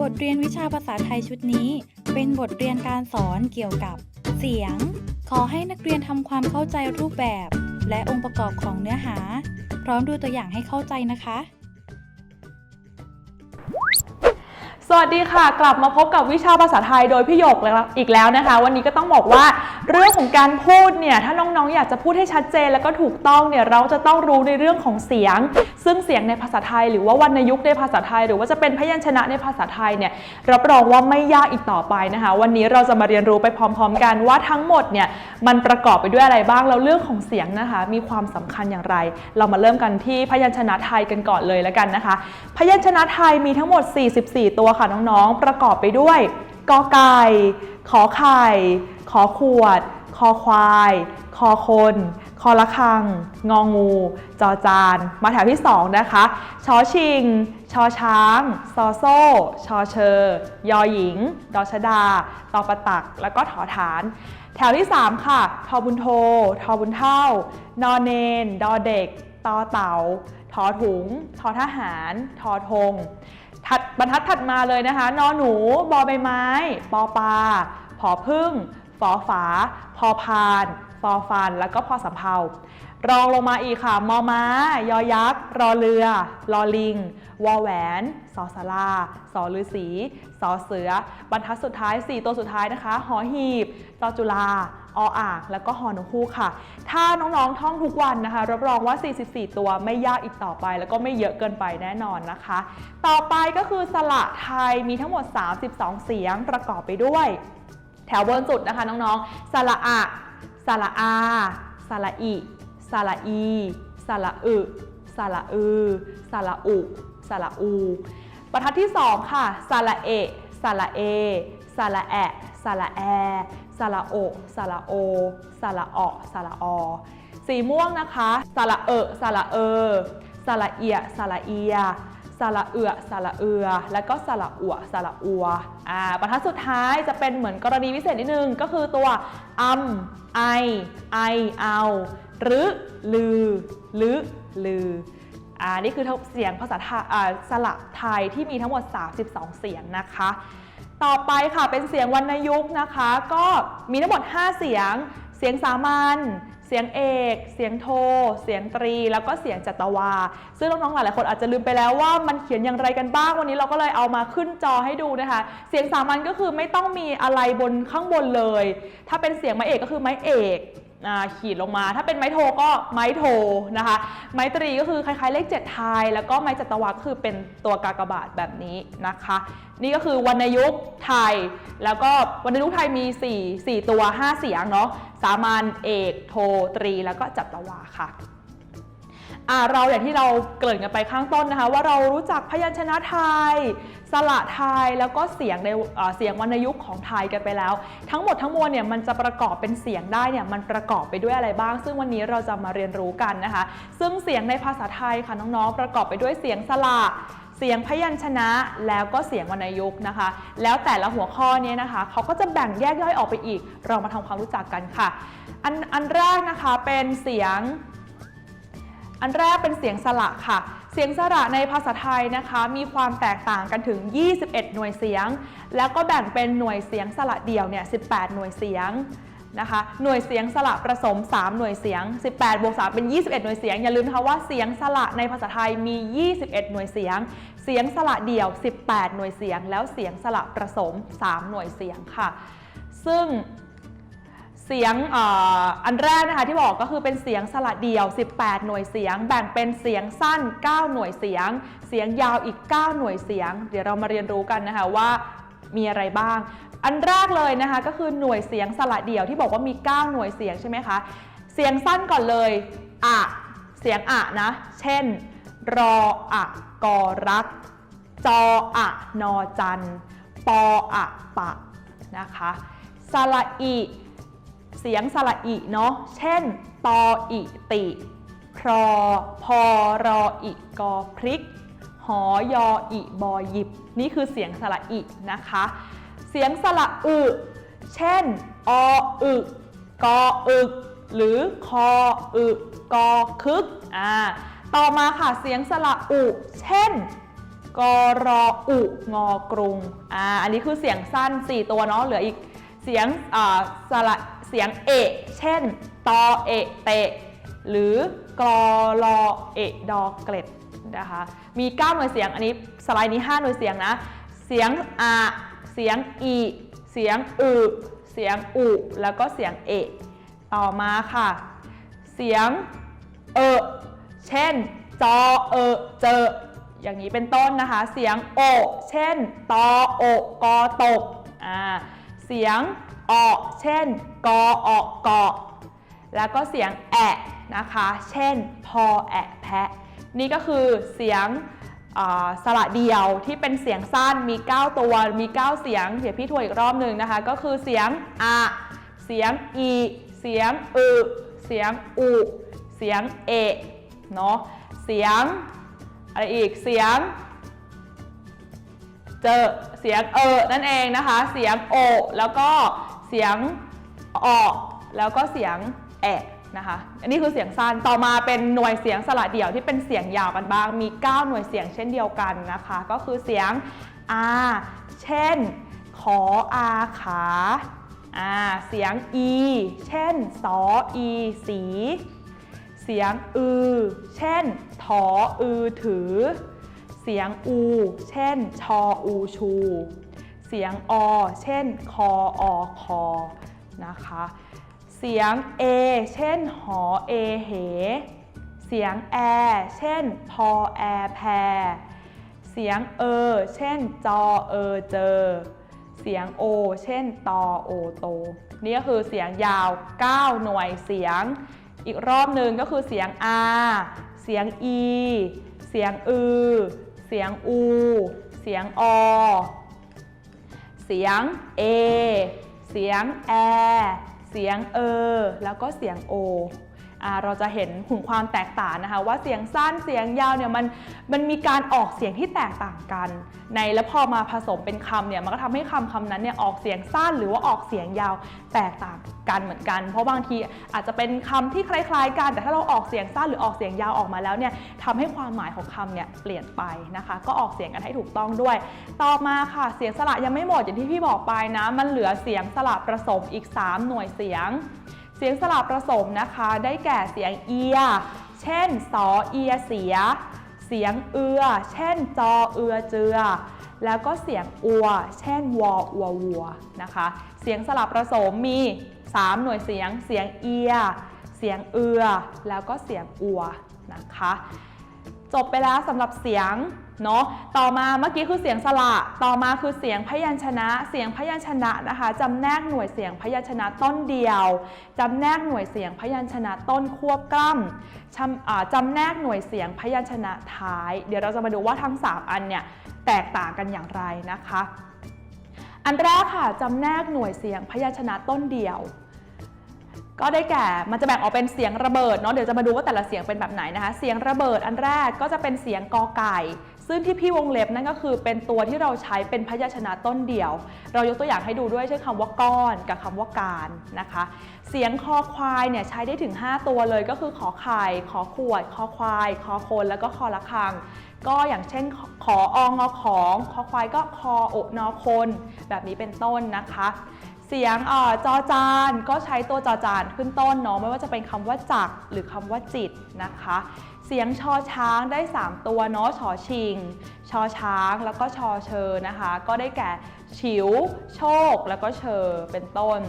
บทเรียนวิชาภาษาไทยชุดนี้ เป็นบทเรียนการสอนเกี่ยวกับ เสียง ขอให้นักเรียนทำความเข้าใจรูปแบบ และองค์ประกอบของเนื้อหา พร้อมดูตัวอย่างให้เข้าใจนะคะ วัสดีค่ะ กลับมาพบกับวิชาภาษาไทยโดยพี่หยกแล้วอีกแล้วนะคะ วันนี้ก็ต้องบอกว่าเรื่องของการพูดเนี่ยถ้าน้องๆ อยากจะพูดให้ชัดเจน แล้วก็ถูกต้องเนี่ยเราจะต้องรู้ในเรื่องของเสียง ซึ่งเสียงในภาษาไทย หรือว่าวรรณยุกต์ในภาษาไทย หรือว่าจะเป็นพยัญชนะในภาษาไทยเนี่ยรับรองว่าไม่ยากอีกต่อไปนะคะ วันนี้เราจะมาเรียนรู้ไปพร้อม ๆ กันว่าทั้งหมดเนี่ยมันประกอบไปด้วยอะไรบ้างแล้วเรื่องของเสียงนะคะ มีความสำคัญอย่างไร เรามาเริ่มกันที่พยัญชนะไทยกันก่อนเลยแล้วกันนะคะ พยัญชนะไทยมีทั้งหมด 44 ตัวค่ะน้องๆ ประกอบไปด้วยกอไก่ ขอไข่ ขอขวด คอควาย คอคน คอละคัง งองู จอจาน มาแถวที่ 2 นะคะ ชอชิง ชอช้าง ซอโซ่ ชอเชอยอหญิง ดอชดา ตอประตัก แล้วก็ถอฐาน แถวที่ 3 ค่ะ ทอบุญโท ทอบุญเท่า นอนเนน ดอเด็ก ตอเต่า ทอถุง ทอทหาร ทอธง ถัดบรรทัดถัดมาเลยนะคะนอหนูบอใบไม้ ปอปลาผอพึ่งฝอฝา พอพานฟอฟัน แล้วก็พอสำเภารองลงมาอีกค่ะ มอม้า ยอยักษ์ รอเรือลอลิง วอแหวน สอสาราสอฤาษีสอเสือ บรรทัดสุดท้าย 4 ตัวสุดท้ายนะคะ หอหีบ จอจุลา ออ่างแล้วก็หอนฮูกค่ะ ถ้าน้องๆท่องทุกวันนะคะ รับรองว่า 44 ตัวไม่ยากอีกต่อไป แล้วก็ไม่เยอะเกินไปแน่นอนนะคะ ต่อไปก็คือสระไทยมีทั้งหมด 32 เสียงประกอบไปด้วย แถวบนสุดนะคะน้องๆสระอะสระอาสระอิสระอีสระอึสระอือสระอุสระอู บรรทัดที่ 2 ค่ะสระเอะสระเอสระแอะสระแอ สระโอสระโอสระออสระอสีม่วงนะคะสระเอสระเออสระเอียสระเอียสระเอือสระเอือ แล้วก็สระอัวสระอัวอ่าบรรทัดสุดท้ายจะเป็นเหมือนกรณีพิเศษนิดนึง ก็คือตัวอัมไอ ไอ เอา หรือ ลือ หรือ ลืออ่านี่คือเสียงภาษาไทยอ่าสระไทยที่มีทั้งหมด 32 เสียงนะคะ ต่อไปค่ะเป็นเสียงวรรณยุกต์นะคะ ก็มีทั้งหมด 5 เสียง เสียงสามัญเสียงเอก เสียงโท เสียงตรี แล้วก็เสียงจัตวา ซึ่งน้องๆหลายๆคนอาจจะลืมไปแล้วว่ามันเขียนอย่างไรกันบ้าง วันนี้เราก็เลยเอามาขึ้นจอให้ดูนะคะ เสียงสามัญก็คือไม่ต้องมีอะไรบนข้างบนเลย ถ้าเป็นเสียงไม้เอกก็คือไม้เอก ขีดลงมา ถ้าเป็นไม้โทก็ไม้โทนะคะ ไม้ตรีก็คือคล้ายๆเลข7ไทย แล้วก็ไม้จัตวาคือเป็นตัวกากบาทแบบนี้นะคะ นี่ก็คือวรรณยุกต์ไทย แล้วก็วรรณยุกต์ไทยมี 4 4 ตัว 5 เสียงเนาะ สามัญเอกโทตรี แล้วก็จัตวาค่ะอ่าเราอย่างที่เราเกริ่นกันไปข้างต้นนะคะ ว่าเรารู้จักพยัญชนะไทย สระไทยแล้วก็เสียงในเสียงวรรณยุกต์ของไทยกันไปแล้ว ทั้งหมดทั้งมวลเนี่ยมันจะประกอบเป็นเสียงได้เนี่ยมันประกอบไปด้วยอะไรบ้าง ซึ่งวันนี้เราจะมาเรียนรู้กันนะคะ ซึ่งเสียงในภาษาไทยค่ะน้องๆ ประกอบไปด้วยเสียงสระเสียงพยัญชนะแล้วก็เสียงวรรณยุกต์นะคะ แล้วแต่ละหัวข้อนี้นะคะเขาก็จะแบ่งแยกย่อยออกไปอีก เรามาทำความรู้จักกันค่ะ อันอันแรกนะคะเป็นเสียง อันแรกเป็นเสียงสระค่ะ เสียงสระในภาษาไทยนะคะมีความแตกต่างกันถึง 21 หน่วยเสียง แล้วก็แบ่งเป็นหน่วยเสียงสระเดี่ยวเนี่ย 18 หน่วยเสียงนะคะหน่วยเสียงสระผสม 3 หน่วยเสียง 18 บวก 3 เป็น 21 หน่วยเสียง อย่าลืมนะคะว่าเสียงสระในภาษาไทยมี 21 หน่วยเสียง เสียงสระเดี่ยว 18 หน่วยเสียง แล้วเสียงสระผสม 3 หน่วยเสียงค่ะ ซึ่ง เสียงอออันแรกนะคะที่บอกก็คือเป็นเสียงสระเดี่ยว 18 หน่วยเสียง แบ่งเป็นเสียงสั้น 9 หน่วยเสียง เสียงยาวอีก 9 หน่วยเสียง เดี๋ยวเรามาเรียนรู้กันนะคะว่ามีอะไรบ้าง อันแรกเลยนะคะก็คือหน่วยเสียงสระเดี่ยวที่บอกว่ามี 9 หน่วยเสียงใช่ไหมคะ เสียงสั้นก่อนเลยอะเสียงอะนะ เช่น รออะกอรัก จออะนอจัน ปออะปะนะคะ สระอี เสียงสระอิเนาะ เช่น ตออิติ พรอพอรออิกอพริก หอยออิบอหยิบ นี่คือเสียงสระอินะคะ เสียงสระอึ เช่น ออึกออึก หรือคออึกอคึก อ่า ต่อมาค่ะ เสียงสระอุ เช่นกรออุงอกรุง อ่า อันนี้คือเสียงสั้น 4 ตัวเนาะ เหลืออีกเสียงสระ สียงเอะเช่น ตอเอะเตะ หรือกรอรอเอะดอเกล็ดนะคะมี 9 หน่วยเสียงอันนี้สไลด์นี้ 5 หน่วยเสียงนะ เสียงอะเสียงอีเสียงอึเสียงอุแล้วก็เสียงเอะต่อมาค่ะ เสียงเออเช่น จอเออเจอ อย่างนี้เป็นต้นนะคะ เสียงโอ เช่น ตอโอกอตกอ่าเสียงออเช่น กอออกกอแล้วก็เสียงแอะนะคะ เช่น พอแอะแพะ นี่ก็คือเสียงสระเดียวที่เป็นเสียงสั้นมี 9 ตัวมี 9 เสียง เดี๋ยวพี่ทวนอีกรอบหนึ่งนะคะ ก็คือเสียงอะเสียงอีเสียงอึเสียงอุเสียงเอะเนาะเสียงอะไรอีกเสียง เจอเสียงเออนั่นเองนะคะ เสียงโอแล้วก็เสียง ออกแล้วก็เสียงแอะนะคะ อันนี้คือเสียงสั้น ต่อมาเป็นหน่วยเสียงสระเดี่ยวที่เป็นเสียงยาวกันบ้าง มี 9 หน่วยเสียงเช่นเดียวกันนะคะ ก็คือเสียงอาเช่น ขออาขาอาเสียงอีเช่น สออีสี เสียงอือ เช่น ถออือถือ เสียงอู เช่น ชออูชู เสียงอ เช่น คออคอ นะคะ เสียงเอเช่น หอ เอ เห เสียงแอเช่น พอ แอ แพ เสียงเออเช่น จอเออเจอ เสียงโอ เช่น ตอ โอ โต นี่ก็คือเสียงยาว 9 หน่วยเสียง อีกรอบหนึ่งก็คือเสียง R เสียง E เสียงอือ เสียงอู เสียงอ เสียง A เสียงแอเสียงเออแล้วก็เสียงโอ เราจะเห็นถึงความแตกต่างนะคะ ว่าเสียงสั้นเสียงยาวเนี่ยมันมันมีการออกเสียงที่แตกต่างกัน ในแล้วพอมาผสมเป็นคำเนี่ยมันก็ทำให้คำคำนั้นเนี่ยออกเสียงสั้นหรือว่าออกเสียงยาวแตกต่างกันเหมือนกัน เพราะบางทีอาจจะเป็นคำที่คล้ายๆ กัน แต่ถ้าเราออกเสียงสั้นหรือออกเสียงยาวออกมาแล้วเนี่ยทำให้ความหมายของคำเนี่ยเปลี่ยนไปนะคะ ก็ออกเสียงกันให้ถูกต้องด้วย ต่อมาค่ะเสียงสระยังไม่หมดอย่างที่พี่บอกไปนะ มันเหลือเสียงสระผสมอีก 3 หน่วยเสียง สียงสระผสมนะคะ ได้แก่เสียงเอีย เช่น สอเอียเสีย เสียงเอือ เช่น จอเอือเจือ แล้วก็เสียงอัว เช่น วออัววัวนะคะ เสียงสลับผสมมี 3 หน่วยเสียง เสียงเอีย เสียงเอือ แล้วก็เสียงอัวนะคะ จบไปแล้วสำหรับเสียง เนาะต่อมาเมื่อกี้คือเสียงสระ ต่อมาคือเสียงพยัญชนะ เสียงพยัญชนะนะคะจำแนกหน่วยเสียงพยัญชนะต้นเดียวจำแนกหน่วยเสียงพยัญชนะต้นควบกล้ำจำจำแนกหน่วยเสียงพยัญชนะท้าย เดี๋ยวเราจะมาดูว่าทั้ง 3 อันเนี่ยแตกต่างกันอย่างไรนะคะ อันแรกค่ะจำแนกหน่วยเสียงพยัญชนะต้นเดียวก็ได้แก่ มันจะแบ่งออกเป็นเสียงระเบิดเนาะ เดี๋ยวจะมาดูว่าแต่ละเสียงเป็นแบบไหนนะคะ เสียงระเบิดอันแรกก็จะเป็นเสียงกอไก่ ซึ่งที่พี่วงเล็บนั่นก็คือเป็นตัวที่เราใช้เป็นพยัญชนะต้นเดียว เรายกตัวอย่างให้ดูด้วยเช่นคำว่าก้อนกับคำว่าการนะคะ เสียงคอควายเนี่ยใช้ได้ถึง 5 ตัวเลยก็คือขอไข่ขอขวด คอควาย คอคนแล้วก็คอละคัง ก็อย่างเช่นขอองอของ คอควายก็คอโอนอคน แบบนี้เป็นต้นนะคะ เสียงอ่อจอจานก็ใช้ตัวจอจานขึ้นต้นเนาะไม่ว่าจะเป็นคำว่าจักหรือคำว่าจิตนะคะ เสียงชอช้างได้ 3 ตัวเนาะชอชิง ชอช้างแล้วก็ชอเชอนะคะ ก็ได้แก่ฉิว โชค แล้วก็เชอเป็นต้น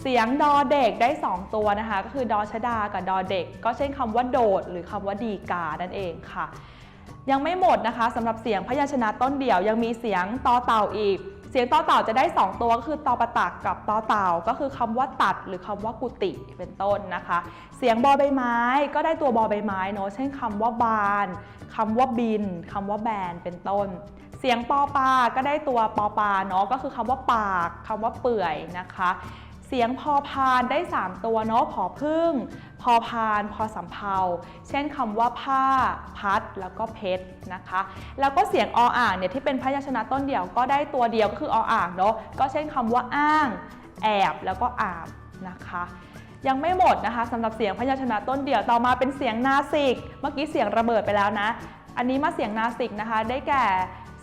เสียงดอเด็กได้ 2 ตัวนะคะ ก็คือดอชดากับดอเด็ก ก็เช่นคำว่าโดด หรือคำว่าดีกานั่นเองค่ะ ยังไม่หมดนะคะสำหรับเสียงพยัญชนะต้นเดี่ยวยังมีเสียงตอเต่าอีก สียงต่อเต่าจะได้ 2 ตัวก็คือตอประตักกับตอเต่าก็คือคำว่าตัดหรือคำว่ากุฏิเป็นต้นนะคะ เสียงบอใบไม้ก็ได้ตัวบอใบไม้เนาะเช่นคำว่าบานคำว่าบินคำว่าแบนเป็นต้น เสียงปอปาก็ได้ตัวปอปาเนาะก็คือคำว่าปากคำว่าเปื่อยนะคะ สียงพอพานได้ 3 ตัวเนาะพอพึ่ง พอพานพอสำเภาเช่นคำว่าผ้า พัด แล้วก็เพชรนะคะ แล้วก็เสียงออ่างเนี่ยที่เป็นพยัญชนะต้นเดียวก็ได้ตัวเดียวก็คือออ่างเนาะก็เช่นคำว่าอ้าง แอบ แล้วก็อาบนะคะยังไม่หมดนะคะสำหรับเสียงพยัญชนะต้นเดี่ยวต่อมาเป็นเสียงนาสิก เมื่อกี้เสียงระเบิดไปแล้วนะ อันนี้มาเสียงนาสิกนะคะ ได้แก่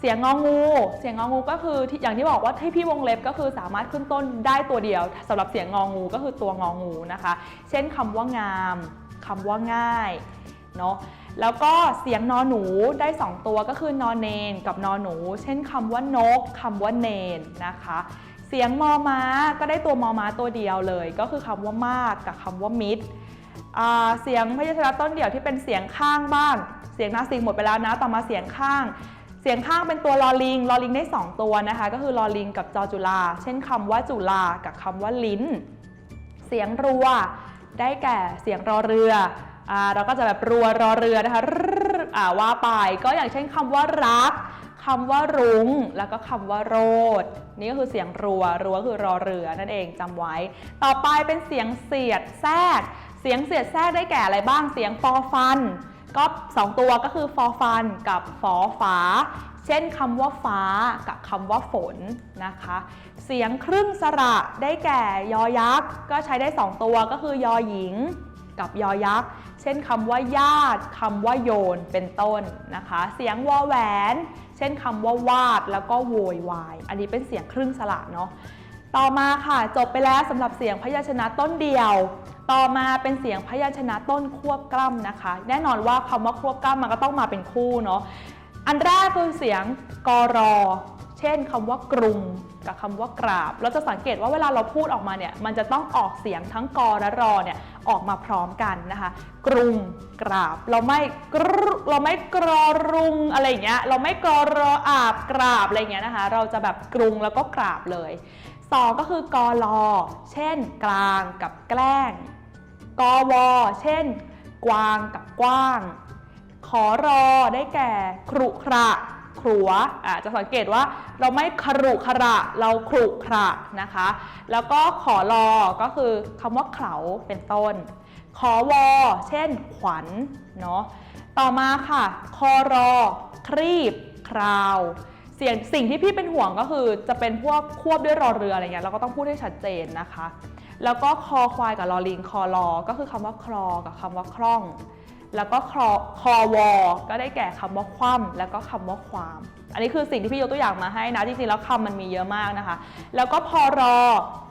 เสียงงองู เสียงงองูก็คืออย่างที่บอกว่าที่พี่วงเล็บก็คือสามารถขึ้นต้นได้ตัวเดียวสำหรับเสียงงองูก็คือตัวงองูนะคะ เช่นคำว่างามคำว่าง่ายเนาะแล้วก็เสียงนอหนูได้ 2 ตัวก็คือนอนเนนกับนอหนู เช่นคำว่านกคำว่าเนนนะคะ เสียงมอม้าก็ได้ตัวมอม้าตัวเดียวเลย ก็คือคำว่ามากกับคำว่ามิดเสียงพยัญชนะต้นเดี่ยวที่เป็นเสียงข้างบ้าง เสียงนาสิงหมดไปแล้วนะต่อมาเสียงข้าง เสียงข้างเป็นตัวลอลิงลอลิงได้ 2 ตัวนะคะ ก็คือลอลิงกับจอจุลา เช่นคำว่าจุลากับคำว่าลิ้น เสียงรัว ได้แก่เสียงรอเรืออ่าเราก็จะแบบรัวรอเรือนะคะอ่าว่าไปก็อย่างเช่นคำว่ารักคำว่ารุง้งแล้วก็คำว่าโรด นี่ก็คือเสียงรัว รัวคือรอเรือนั่นเองจำไว้ ต่อไปเป็นเสียงเสียดแทรก เสียงเสียดแทรกได้แก่อะไรบ้าง เสียงฟอฟัน ก็สองตัวก็คือฟอฟันกับฟอฝาเช่นคำว่าฟ้ากับคำว่าฝนนะคะ เสียงครึ่งสระได้แก่ยอยักษ์ ก็ใช้ได้ 2 ตัวก็คือยอหญิงกับยอยักษ์ เช่นคำว่าญาติคำว่าโยนเป็นต้นนะคะ เสียงวอแหวน เช่นคำว่าวาดแล้วก็โวยวาย อันนี้เป็นเสียงครึ่งสระเนาะต่อมาค่ะจบไปแล้วสำหรับเสียงพยัญชนะต้นเดียว ต่อมาเป็นเสียงพยัญชนะต้นควบกล้ำนะคะ แน่นอนว่าคำว่าควบกล้ำมันก็ต้องมาเป็นคู่เนาะอันแรกคือเสียงกรอ เช่นคำว่ากรุงกับคำว่ากราบ เราจะสังเกตว่าเวลาเราพูดออกมาเนี่ย มันจะต้องออกเสียงทั้งกอและรอเนี่ยออกมาพร้อมกันนะคะ กรุงกราบ เราไม่กรเราไม่กรอรุงอะไรอย่างเงี้ย เราไม่กรอรออาบกราบอะไรอย่างเงี้ยนะคะ เราจะแบบกรุงแล้วก็กราบเลย สอก็คือกอลอเช่น กลางกับแกล้ง กอวอเช่น กวางกับกว้าง ขอรอได้แก่ครุขระขรัวอะจะสังเกตว่าเราไม่ครุขระเราครุขระนะคะ แล้วก็ขอรอก็คือคำว่าเขาเป็นต้น ขอวอเช่น ขวัญเนาะต่อมาค่ะ คอรอครีบ คราว สียงสิ่งที่พี่เป็นห่วงก็คือจะเป็นพวกควบด้วยรอเรืออะไรเงี้ยเราก็ต้องพูดให้ชัดเจนนะคะ แล้วก็คอควายกับลอลิงคอรอก็คือคำว่าคลอกับคำว่าคล่อง แล้วก็คอคอวอก็ได้แก่คำว่าคว่ำแล้วก็คำว่าความ อันนี้คือสิ่งที่พี่ยกตัวอย่างมาให้นะจริงๆแล้วคำมันมีเยอะมากนะคะ แล้วก็พอรอ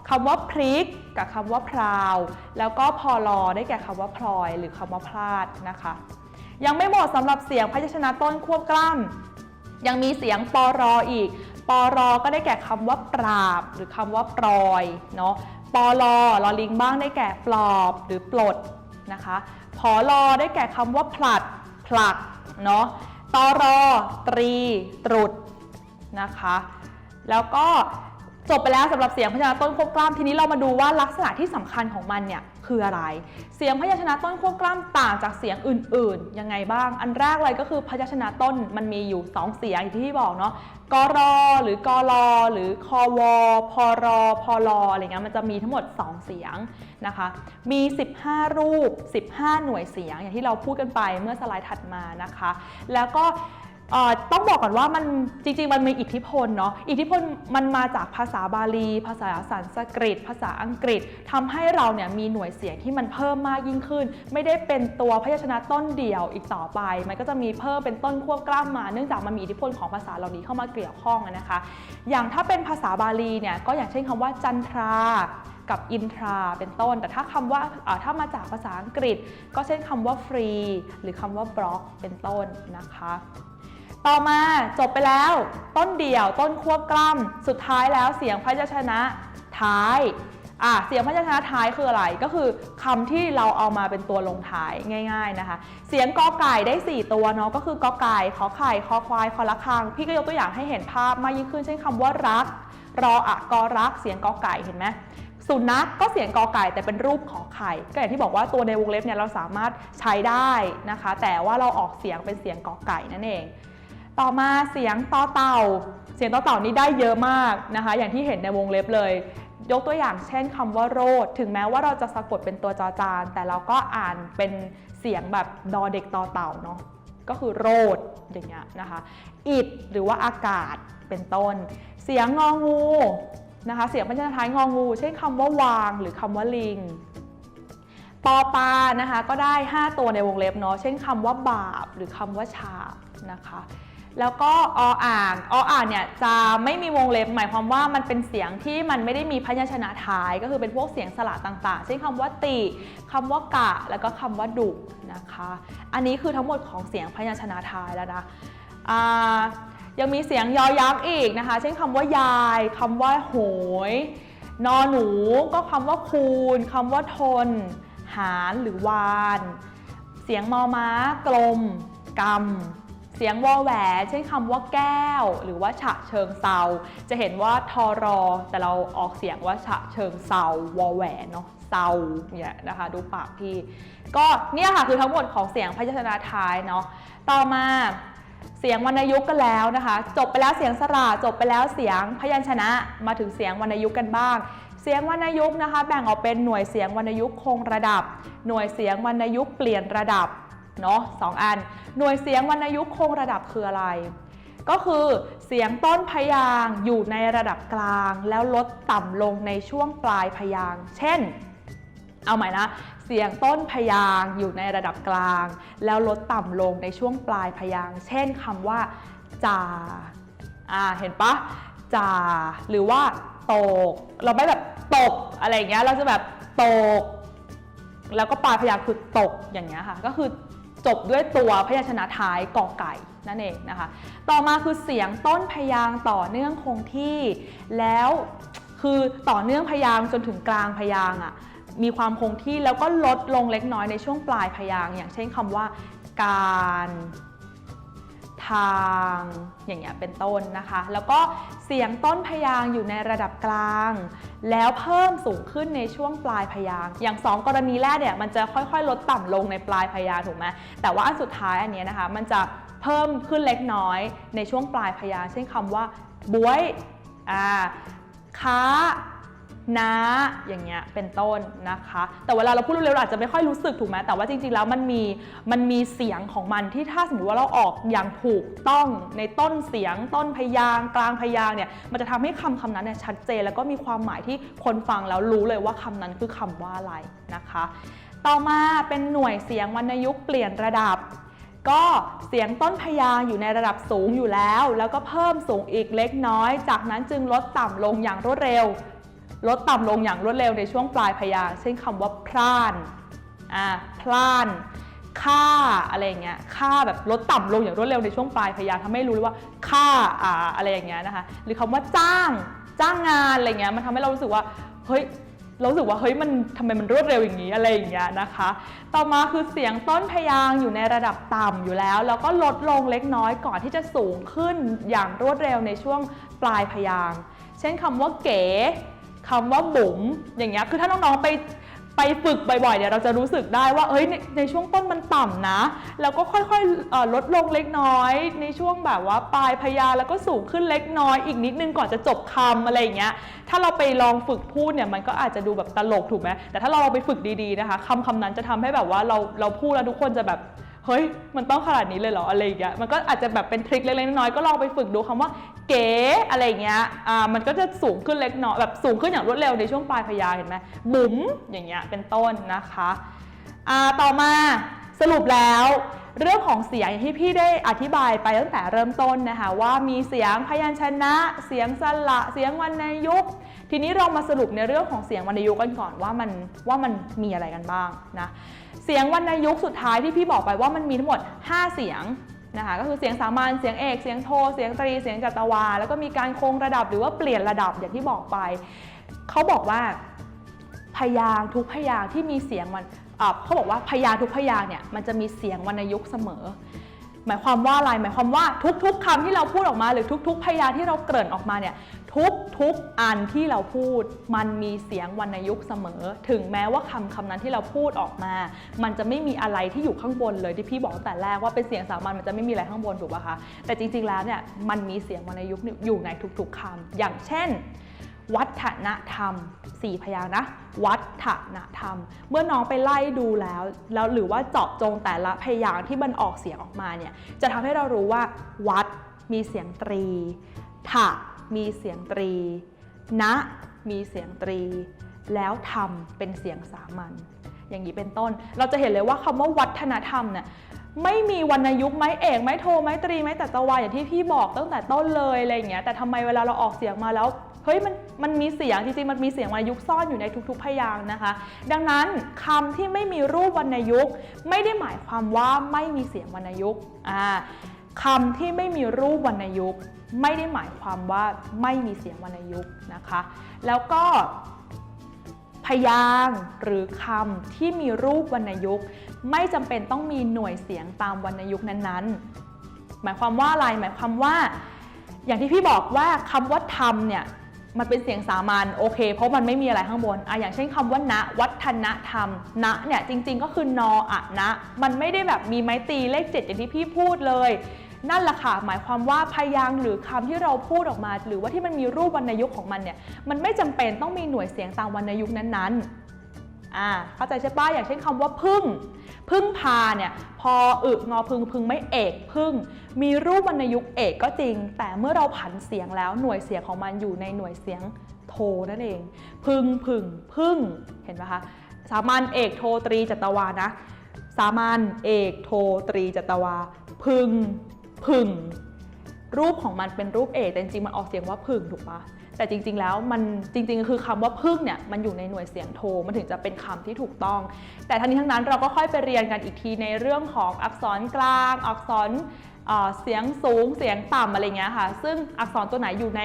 คำว่าพริกกับคำว่าพราว แล้วก็พอรอได้แก่คำว่าพลอย หรือคำว่าพลาดนะคะ ยังไม่หมดสำหรับเสียงพยัญชนะต้นควบกล้ำ ยังมีเสียงปอรออีก ปอรอก็ได้แก่คำว่าปราบ หรือคำว่าปลอยเนาะ ปอลอลอลิงบ้างได้แก่ปลอบหรือปลดนะคะพอลอได้แก่คำว่าผลัด ผลักเนาะตอรอตรี ตรุดนะคะ แล้วก็จบไปแล้วสำหรับเสียงพยัญชนะต้นควบกล้ำทีนี้เรามาดูว่าลักษณะที่สำคัญของมันเนี่ย คืออะไร เสียงพยัญชนะต้นควบกล้ำต่างจากเสียงอื่นๆ ยังไงบ้าง อันแรกเลยก็คือพยัญชนะต้นมันมีอยู่ 2 เสียงอย่างที่บอกเนาะกรอหรือกอลอหรือคอวอพอรอพอลออะไรเงี้ยมันจะมีทั้งหมด 2 เสียงนะคะ มี 15 รูป 15 หน่วยเสียง อย่างที่เราพูดกันไปเมื่อสไลด์ถัดมานะคะ แล้วก็ ต้องบอกก่อนว่ามันจริงๆ มันมีอิทธิพลเนาะอิทธิพลมันมาจากภาษาบาลี ภาษาสันสกฤต ภาษาอังกฤษทำให้เราเนี่ยมีหน่วยเสียงที่มันเพิ่มมากยิ่งขึ้น ไม่ได้เป็นตัวพยัญชนะต้นเดียวอีกต่อไป มันก็จะมีเพิ่มเป็นต้นควบกล้ำมาเนื่องจากมันมีอิทธิพลของภาษาเหล่านี้เข้ามาเกี่ยวข้องนะคะ อย่างถ้าเป็นภาษาบาลีเนี่ยก็อย่างเช่นคำว่าจันทรากับอินทราเป็นต้น แต่ถ้าคำว่าอ่าถ้ามาจากภาษาอังกฤษ ก็เช่นคำว่าฟรีหรือคำว่าบล็อกเป็นต้นนะคะ ต่อมาจบไปแล้ว ต้นเดี่ยวต้นควบกล้ำสุดท้ายแล้วเสียงพยัญชนะท้ายอะเสียงพยัญชนะท้ายคืออะไรก็คือคำที่เราเอามาเป็นตัวลงท้ายง่าย ๆนะคะ เสียงกอไก่ได้ 4 ตัวเนาะก็คือกอไก่ขอไข่คอควายคอละคัง พี่ก็ยกตัวอย่างให้เห็นภาพมากยิ่งขึ้นเช่นคำว่ารัก รออะกอรัก เสียงกอไก่เห็นไหมสุนัขก็เสียงกอไก่แต่เป็นรูปขอไข่ก็อย่างที่บอกว่าตัวในวงเล็บเนี่ยเราสามารถใช้ได้นะคะ แต่ว่าเราออกเสียงเป็นเสียงกอไก่นั่นเอง ต่อมาเสียงต่อเต่า เสียงต่อเต่านี่ได้เยอะมากนะคะ อย่างที่เห็นในวงเล็บเลย ยกตัวอย่างเช่นคำว่าโรด ถึงแม้ว่าเราจะสะกดเป็นตัวจอจาน แต่เราก็อ่านเป็นเสียงแบบดอเด็กต่อเต่าเนาะก็คือโรดอย่างเงี้ยนะคะอิดหรือว่าอากาศเป็นต้น เสียงงองูนะคะ เสียงพยัญชนะท้ายงองู เช่นคำว่าวางหรือคำว่าลิงปอปานะคะก็ได้ 5 ตัวในวงเล็บเนาะเช่นคำว่าบาปหรือคำว่าฉาบนะคะ แล้วก็ออ่างออ่างเนี่ยจะไม่มีวงเล็บ หมายความว่ามันเป็นเสียงที่มันไม่ได้มีพยัญชนะท้าย ก็คือเป็นพวกเสียงสระต่างๆ เช่นคำว่าติคำว่ากะ แล้วก็คำว่าดุนะคะ อันนี้คือทั้งหมดของเสียงพยัญชนะท้ายแล้วนะยังมีเสียงยอยักษ์อีกนะคะ เช่นคำว่ายายคำว่าโหย นอหนู ก็คำว่าคูณคำว่าทน หารหรือวาน เสียงมอม้ากลมกำ เสียงวอแหวเช่นคำว่าแก้ว หรือว่าฉะเชิงเซา จะเห็นว่าทอรอ แต่เราออกเสียงว่าฉะเชิงเซาวอแหวเนาะเซาเนี่ยนะคะดูปากพี่ ก็เนี่ยค่ะคือทั้งหมดของเสียงพยัญชนะท้ายเนาะต่อมาเสียงวรรณยุกต์กันแล้วนะคะ จบไปแล้วเสียงสระจบไปแล้วเสียงพยัญชนะมาถึงเสียงวรรณยุกต์กันบ้าง เสียงวรรณยุกต์นะคะ แบ่งออกเป็นหน่วยเสียงวรรณยุกต์คงระดับ หน่วยเสียงวรรณยุกต์เปลี่ยนระดับ เนาะสองอัน หน่วยเสียงวรรณยุกต์คงระดับคืออะไร ก็คือเสียงต้นพยางอยู่ในระดับกลาง แล้วลดต่ำลงในช่วงปลายพยางเช่น เอาใหม่นะ เสียงต้นพยางอยู่ในระดับกลาง แล้วลดต่ำลงในช่วงปลายพยางเช่นคำว่าจ่าอ่าเห็นปะจ่าหรือว่าตก เราไม่แบบตกอะไรอย่างเงี้ยเราจะแบบตก แล้วก็ปลายพยางค์คือตกอย่างเงี้ยค่ะ ก็คือ จบด้วยตัวพยัญชนะท้ายกอไก่นั่นเองนะคะ ต่อมาคือเสียงต้นพยางต่อเนื่องคงที่ แล้วคือต่อเนื่องพยางจนถึงกลางพยางอะ่ะมีความคงที่แล้วก็ลดลงเล็กน้อยในช่วงปลายพยางอย่างเช่นคำว่าการ ทางอย่างเงี้ยเป็นต้นนะคะ แล้วก็เสียงต้นพยางอยู่ในระดับกลาง แล้วเพิ่มสูงขึ้นในช่วงปลายพยางอย่างสองกรณีแรกเนี่ยมันจะค่อยๆ ลดต่ำลงในปลายพยางถูกไหมแต่ว่าอันสุดท้ายอันเนี้ยนะคะ มันจะเพิ่มขึ้นเล็กน้อยในช่วงปลายพยางเช่นคำว่าบวยอ่าค้า นะอย่างเงี้ยเป็นต้นนะคะ แต่เวลาเราพูดเร็วๆเราอาจจะไม่ค่อยรู้สึกถูกไหมแต่ว่าจริงๆแล้วมันมีมันมีเสียงของมันที่ถ้าสมมติว่าเราออกอย่างถูกต้องในต้นเสียง ต้นพยางกลางพยางเนี่ยมันจะทำให้คำคำนั้นเนี่ยชัดเจน แล้วก็มีความหมายที่คนฟังแล้วรู้เลยว่าคำนั้นคือคำว่าอะไรนะคะ ต่อมาเป็นหน่วยเสียงวรรณยุกต์เปลี่ยนระดับก็เสียงต้นพยางอยู่ในระดับสูงอยู่แล้ว แล้วก็เพิ่มสูงอีกเล็กน้อย จากนั้นจึงลดต่ำลงอย่างรวดเร็ว ลดต่ำลงอย่างรวดเร็วในช่วงปลายพยางค์เช่นคำว่าพล่านอ่าพล่านค่าอะไรอย่างเงี้ยค่าแบบลดต่ำลงอย่างรวดเร็วในช่วงปลายพยางค์ทำให้รู้เลยว่าค่าอ่าอะไรอย่างเงี้ยนะคะหรือคำว่าจ้างจ้างงานอะไรเงี้ยมันทำให้เรารู้สึกว่าเฮ้ยเราสึกว่าเฮ้ยมันทำไมมันรวดเร็วอย่างนี้อะไรอย่างเงี้ยนะคะ ต่อมาคือเสียงต้นพยางอยู่ในระดับต่ำอยู่แล้ว แล้วก็ลดลงเล็กน้อยก่อนที่จะสูงขึ้นอย่างรวดเร็วในช่วงปลายพยาง เช่นคำว่าเก๋ คำว่าบุ๋มอย่างเงี้ยคือถ้าน้องๆไปไปฝึกบ่อยๆเนี่ยเราจะรู้สึกได้ว่าเอ้ยในในช่วงต้นมันต่ำนะ แล้วก็ค่อยๆลดลงเล็กน้อย ในช่วงแบบว่าปลายพยาแล้วก็สูงขึ้นเล็กน้อย อีกนิดนึงก่อนจะจบคำอะไรอย่างเงี้ยถ้าเราไปลองฝึกพูดเนี่ยมันก็อาจจะดูแบบตลกถูกไหมแต่ถ้าเราไปฝึกดีๆนะคะคำคำนั้นจะทำให้แบบว่าเราเราพูดแล้วทุกคนจะแบบ ฮ้ยมันต้องขนาดนี้เลยเหรออะไรอย่างเงี้ยมันก็อาจจะแบบเป็นทริคเล็กๆน้อยๆก็ลองไปฝึกดูคำว่าเก๋อะไรอย่างเงี้ยอ่ามันก็จะสูงขึ้นเล็กน้อยแบบสูงขึ้นอย่างรวดเร็วในช่วงปลายพยาเห็นไหมบุ๋มอย่างเงี้ยเป็นต้นนะคะอ่าต่อมาสรุปแล้วเรื่องของเสียงอย่างที่พี่ได้อธิบายไปตั้งแต่เริ่มต้นนะคะว่ามีเสียงพยัญชนะ เสียงสระเสียงวรรณยุกต์ทีนี้เรามาสรุปในเรื่องของเสียงวรรณยุกต์กันก่อนว่ามันว่ามันมีอะไรกันบ้างนะ เสียงวรรณยุกต์สุดท้ายที่พี่บอกไปว่ามันมีทั้งหมด 5 เสียงนะคะก็คือเสียงสามัญเสียงเอก เสียงโท เสียงตรี เสียงจัตวา แล้วก็มีการคงระดับหรือว่าเปลี่ยนระดับอย่างที่บอกไป เขาบอกว่าพยางทุกพยางที่มีเสียงมันเขาบอกว่าพยางทุกพยางเนี่ยมันจะมีเสียงวรรณยุกต์เสมอ หมายความว่าอะไรหมายความว่าทุกๆคำที่เราพูดออกมา หรือทุก ๆ พยางค์ที่เราเกริ่นออกมาเนี่ยทุกๆอันที่เราพูด มันมีเสียงวรรณยุกต์เสมอ ถึงแม้ว่าคำคำนั้นที่เราพูดออกมา มันจะไม่มีอะไรที่อยู่ข้างบนเลยที่พี่บอกตั้งแต่แรกว่าเป็นเสียงสามัญมันจะไม่มีอะไรข้างบนถูกป่ะคะแต่จริงๆแล้วเนี่ยมันมีเสียงวรรณยุกต์อยู่ในทุก ๆคำอย่างเช่น วัฒนธรรมสี่พยางนะ วัฒนธรรม เมื่อน้องไปไล่ดูแล้ว แล้วหรือว่าเจาะจงแต่ละพยางที่มันออกเสียงออกมาเนี่ยจะทำให้เรารู้ว่า วัดมีเสียงตรีถะมีเสียงตรีณมีเสียงตรี แล้วธรรมเป็นเสียงสามัญอย่างนี้เป็นต้น เราจะเห็นเลยว่าคำว่าวัฒนธรรมเนี่ยไม่มีวรรณยุกต์ไม้เอกไม้โทไม้ตรีไม้ตัตะวาอย่างที่พี่บอกตั้งแต่ต้นเลยอะไรอย่างเงี้ยแต่ทำไมเวลาเราออกเสียงมาแล้ว ฮ้ยมันมันมีเสียงจริงๆมันมีเสียงวรรณยุกซ่อนอยู่ในทุกๆพยางค์นะคะ ดังนั้นคำที่ไม่มีรูปวรรณยุกต์ไม่ได้หมายความว่าไม่มีเสียงวรรณยุกต์อ่าคำที่ไม่มีรูปวรรณยุกต์ไม่ได้หมายความว่าไม่มีเสียงวรรณยุกต์นะคะ แล้วก็พยางหรือคำที่มีรูปวรรณยุกต์ไม่จำเป็นต้องมีหน่วยเสียงตามวรรณยุกต์นั้นๆ หมายความว่าอะไรหมายความว่า อย่างที่พี่บอกว่าคำว่าธรรมเนี่ย มันเป็นเสียงสามัญโอเค เพราะมันไม่มีอะไรข้างบนอะอย่างเช่นคำว่าณวัฒนธรรมณเนี่ยจริง ๆ ก็คือนออะนะ มันไม่ได้แบบมีไม้ตีเลขเจ็ดอย่างที่พี่พูดเลย นั่นแหละค่ะหมายความว่าพยางหรือคำที่เราพูดออกมา หรือว่าที่มันมีรูปวรรณยุกต์ของมันเนี่ยมันไม่จำเป็นต้องมีหน่วยเสียงตามวรรณยุกต์นั้นๆ อ่าเข้าใจใช่ปะอย่างเช่นคำว่าพึ่ง พึ่งพาเนี่ยพออึงอพึงพึงไม่เอกพึ่ง มีรูปวรรณยุกต์เอกก็จริง แต่เมื่อเราผันเสียงแล้วหน่วยเสียงของมันอยู่ในหน่วยเสียงโทนั่นเอง พึงพึงพึ่งเห็นไหมคะสามัญเอกโทตรีจัตวานะ สามัญเอกโทตรีจัตวา พึง พึง รูปของมันเป็นรูปเอกแต่จริงมันออกเสียงว่าพึงถูกปะ แต่จริง ๆ แล้วมันจริง ๆ คือคำว่าพึ่งเนี่ยมันอยู่ในหน่วยเสียงโทมันถึงจะเป็นคำที่ถูกต้อง แต่ทั้งนี้ทั้งนั้นเราก็ค่อยไปเรียนกันอีกทีในเรื่องของอักษรกลาง อักษรเสียงสูงเสียงต่ำอะไรเงี้ยค่ะ ซึ่งอักษรตัวไหนอยู่ใน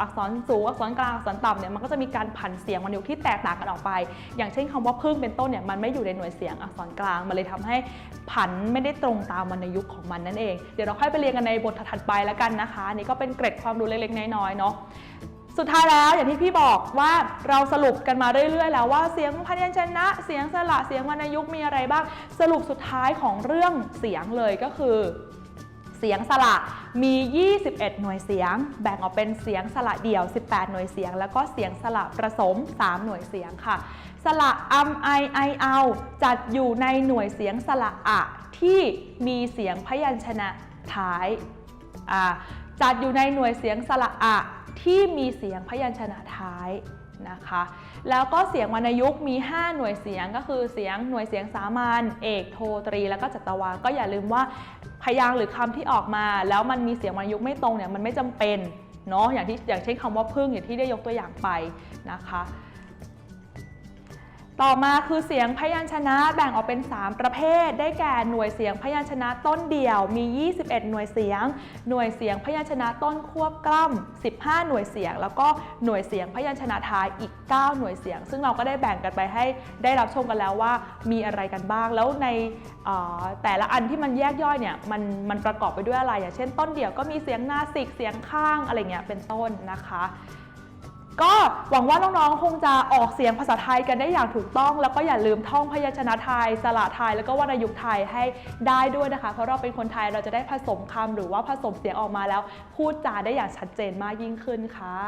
อักษรสูงอักษรกลางอักษรต่ำเนี่ยมันก็จะมีการผันเสียงวรรณยุกต์ที่แตกต่างกันออกไป อย่างเช่นคำว่าพึ่งเป็นต้นเนี่ยมันไม่อยู่ในหน่วยเสียงอักษรกลางมันเลยทำให้ผันไม่ได้ตรงตามวรรณยุกต์ของมันนั่นเองเดี๋ยวเราค่อยไปเรียนกันในบทถัดไปแล้วกันนะคะนนี่ก็เป็นเกร็ดความรู้เล็กๆน้อยๆเนาะสุดท้ายแล้วอย่างที่พี่บอกว่าเราสรุปกันมาเรื่อยๆ แล้วว่าเสียงพยัญชนะ เสียงสระเสียงวรรณยุกต์มีอะไรบ้าง สรุปสุดท้ายของเรื่องเสียงเลยก็คือ เสียงสระมี 21 หน่วยเสียง แบ่งออกเป็นเสียงสระเดี่ยว 18 หน่วยเสียง แล้วก็เสียงสระผสม 3 หน่วยเสียงค่ะ สระอัมไอไอเอาจัดอยู่ในหน่วยเสียงสระอะที่มีเสียงพยัญชนะท้ายอ่าจัดอยู่ในหน่วยเสียงสระอะที่มีเสียงพยัญชนะท้าย นะคะ แล้วก็เสียงวรรณยุกต์มี 5 หน่วยเสียงก็คือเสียงหน่วยเสียงสามัญเอกโทตรี แล้วก็จัตวา ก็อย่าลืมว่าพยางค์หรือคำที่ออกมา แล้วมันมีเสียงวรรณยุกต์ไม่ตรงเนี่ยมันไม่จำเป็นเนาะอย่างที่อย่างเช่นคำว่าพึ่งอย่างที่ได้ยกตัวอย่างไปนะคะ ต่อมาคือเสียงพยัญชนะแบ่งออกเป็น 3 ประเภท ได้แก่หน่วยเสียงพยัญชนะต้นเดี่ยวมี 21 หน่วยเสียง หน่วยเสียงพยัญชนะต้นควบกล้ำ15 หน่วยเสียง แล้วก็หน่วยเสียงพยัญชนะท้ายอีก 9 หน่วยเสียง ซึ่งเราก็ได้แบ่งกันไปให้ได้รับชมกันแล้วว่ามีอะไรกันบ้าง แล้วในแต่ละอันที่มันแยกย่อยเนี่ยมันมันประกอบไปด้วยอะไรอย่างเช่น ต้นเดี่ยวก็มีเสียงนาสิกเสียงข้างอะไรเงี้ยเป็นต้นนะคะ ก็หวังว่าน้องๆ คงจะออกเสียงภาษาไทยกันได้อย่างถูกต้อง แล้วก็อย่าลืมท่องพยัญชนะไทย สระไทย แล้วก็วรรณยุกต์ไทยให้ได้ด้วยนะคะ เพราะเราเป็นคนไทยเราจะได้ผสมคำหรือว่าผสมเสียงออกมาแล้ว พูดจาได้อย่างชัดเจนมากยิ่งขึ้นค่ะ